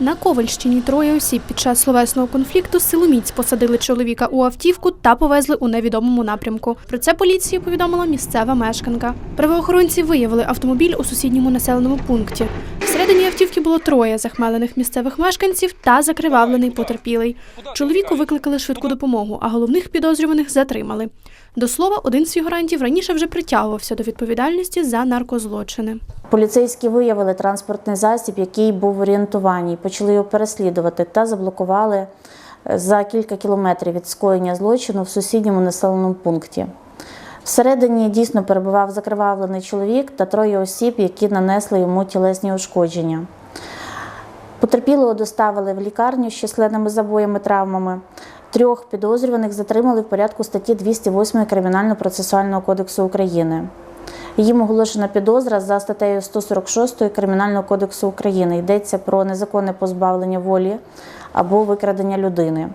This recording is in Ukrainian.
На Ковальщині троє осіб під час словесного конфлікту силоміць посадили чоловіка у автівку та повезли у невідомому напрямку. Про це поліції повідомила місцева мешканка. Правоохоронці виявили автомобіль у сусідньому населеному пункті. Всередині автівки було троє захмелених місцевих мешканців та закривавлений потерпілий. Чоловіку викликали швидку допомогу, а головних підозрюваних затримали. До слова, один з фігурантів раніше вже притягувався до відповідальності за наркозлочини. Поліцейські виявили транспортний засіб, який був в орієнтуванні, почали його переслідувати та заблокували е, за кілька кілометрів від скоєння злочину в сусідньому населеному пункті. Всередині дійсно перебував закривавлений чоловік та троє осіб, які нанесли йому тілесні ушкодження. Потерпілого доставили в лікарню з численними забоями травмами. Трьох підозрюваних затримали в порядку статті 208 Кримінально-процесуального кодексу України. Їм оголошена підозра за статтею 146 Кримінального кодексу України. Йдеться про незаконне позбавлення волі або викрадення людини.